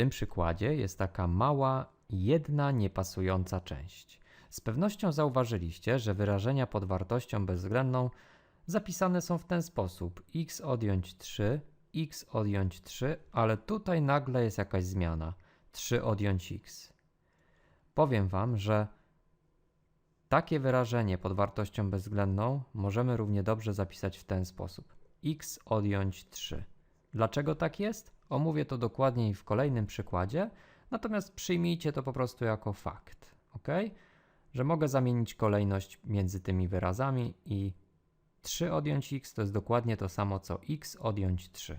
tym przykładzie jest taka mała, jedna niepasująca część. Z pewnością zauważyliście, że wyrażenia pod wartością bezwzględną zapisane są w ten sposób: x odjąć 3, x odjąć 3, ale tutaj nagle jest jakaś zmiana: 3 odjąć x. Powiem Wam, że takie wyrażenie pod wartością bezwzględną możemy równie dobrze zapisać w ten sposób: x odjąć 3. Dlaczego tak jest? Omówię to dokładniej w kolejnym przykładzie, natomiast przyjmijcie to po prostu jako fakt, ok? Że mogę zamienić kolejność między tymi wyrazami i 3 odjąć x to jest dokładnie to samo co x odjąć 3.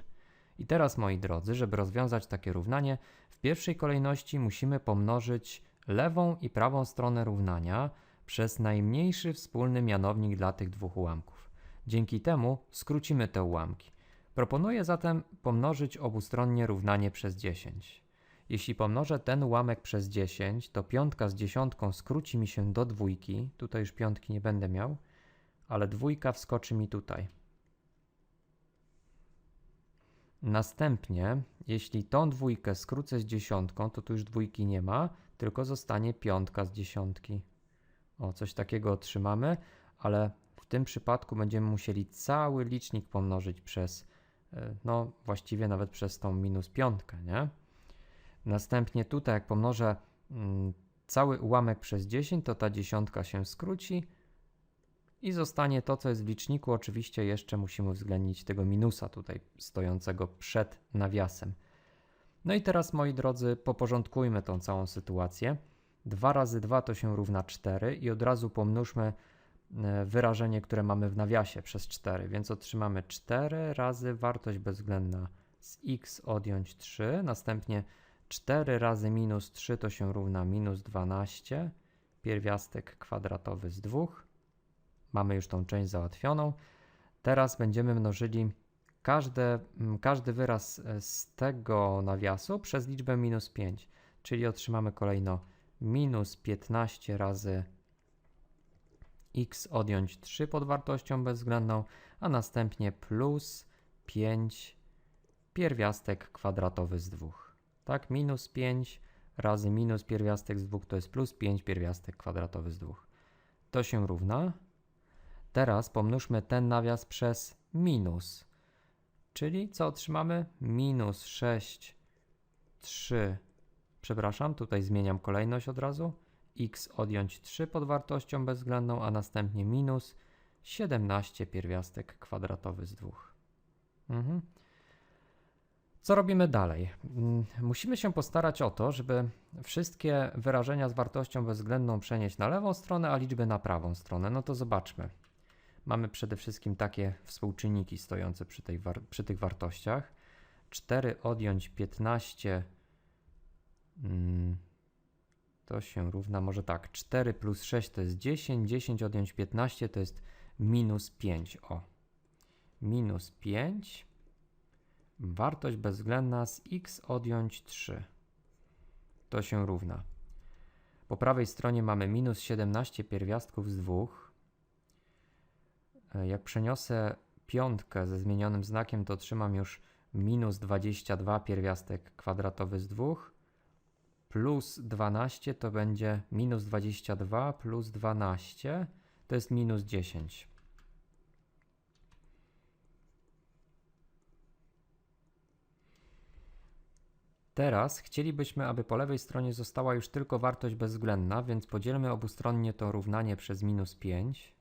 I teraz, moi drodzy, żeby rozwiązać takie równanie, w pierwszej kolejności musimy pomnożyć lewą i prawą stronę równania przez najmniejszy wspólny mianownik dla tych dwóch ułamków. Dzięki temu skrócimy te ułamki. Proponuję zatem pomnożyć obustronnie równanie przez 10. Jeśli pomnożę ten ułamek przez 10, to piątka z dziesiątką skróci mi się do dwójki. Tutaj już piątki nie będę miał, ale dwójka wskoczy mi tutaj. Następnie, jeśli tą dwójkę skrócę z dziesiątką, to tu już dwójki nie ma, tylko zostanie piątka z dziesiątki. O, coś takiego otrzymamy, ale w tym przypadku będziemy musieli cały licznik pomnożyć przez, no właściwie nawet przez tą minus piątkę, nie? Następnie tutaj, jak pomnożę mm, cały ułamek przez 10, to ta dziesiątka się skróci i zostanie to, co jest w liczniku. Oczywiście jeszcze musimy uwzględnić tego minusa tutaj stojącego przed nawiasem. No i teraz, moi drodzy, poporządkujmy tą całą sytuację. 2 razy 2 to się równa 4 i od razu pomnóżmy e, wyrażenie, które mamy w nawiasie przez 4, więc otrzymamy 4 razy wartość bezwzględna z x odjąć 3, następnie 4 razy minus 3 to się równa minus 12, pierwiastek kwadratowy z 2. Mamy już tą część załatwioną. Teraz będziemy mnożyli każde, każdy wyraz e, z tego nawiasu przez liczbę minus 5, czyli otrzymamy kolejno minus 15 razy x odjąć 3 pod wartością bezwzględną, a następnie plus 5 pierwiastek kwadratowy z 2. Tak, minus 5 razy minus pierwiastek z 2 to jest plus 5 pierwiastek kwadratowy z 2. To się równa. Teraz pomnóżmy ten nawias przez minus, czyli co otrzymamy? Minus 6, 3 przepraszam, tutaj zmieniam kolejność od razu, x odjąć 3 pod wartością bezwzględną, a następnie minus 17 pierwiastek kwadratowy z 2. Mhm. Co robimy dalej? Mm, musimy się postarać o to, żeby wszystkie wyrażenia z wartością bezwzględną przenieść na lewą stronę, a liczby na prawą stronę. No to zobaczmy. Mamy przede wszystkim takie współczynniki stojące przy, tej przy tych wartościach. 4 odjąć 15 Mm, to się równa, może tak, 4 plus 6 to jest 10, 10 odjąć 15 to jest minus 5. O, minus 5, wartość bezwzględna z x odjąć 3. To się równa. Po prawej stronie mamy minus 17 pierwiastków z 2. E, jak przeniosę piątkę ze zmienionym znakiem, to otrzymam już minus 22 pierwiastek kwadratowy z 2 plus 12 to będzie minus 22 plus 12 to jest minus 10. Teraz chcielibyśmy, aby po lewej stronie została już tylko wartość bezwzględna, więc podzielmy obustronnie to równanie przez minus 5.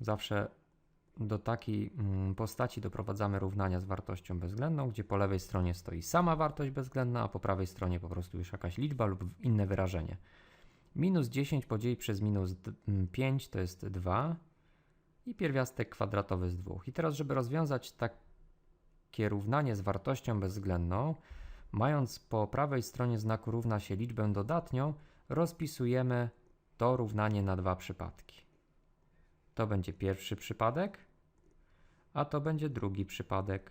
Zawsze do takiej mm, postaci doprowadzamy równania z wartością bezwzględną, gdzie po lewej stronie stoi sama wartość bezwzględna, a po prawej stronie po prostu już jakaś liczba lub inne wyrażenie. Minus 10 podzielić przez minus 5 mm, to jest 2 i pierwiastek kwadratowy z 2. I teraz, żeby rozwiązać takie równanie z wartością bezwzględną, mając po prawej stronie znaku równa się liczbę dodatnią, rozpisujemy to równanie na dwa przypadki. To będzie pierwszy przypadek, a to będzie drugi przypadek.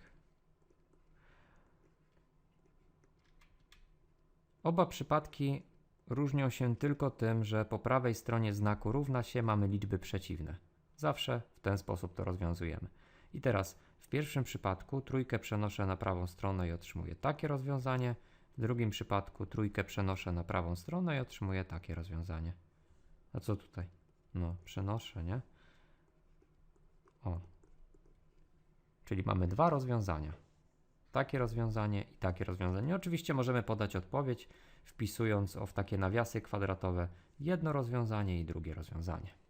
Oba przypadki różnią się tylko tym, że po prawej stronie znaku równa się mamy liczby przeciwne. Zawsze w ten sposób to rozwiązujemy. I teraz w pierwszym przypadku trójkę przenoszę na prawą stronę i otrzymuję takie rozwiązanie. W drugim przypadku trójkę przenoszę na prawą stronę i otrzymuję takie rozwiązanie. A co tutaj? No, przenoszę, nie? O. Czyli mamy dwa rozwiązania. Takie rozwiązanie i takie rozwiązanie. Oczywiście możemy podać odpowiedź, wpisując o w takie nawiasy kwadratowe jedno rozwiązanie i drugie rozwiązanie.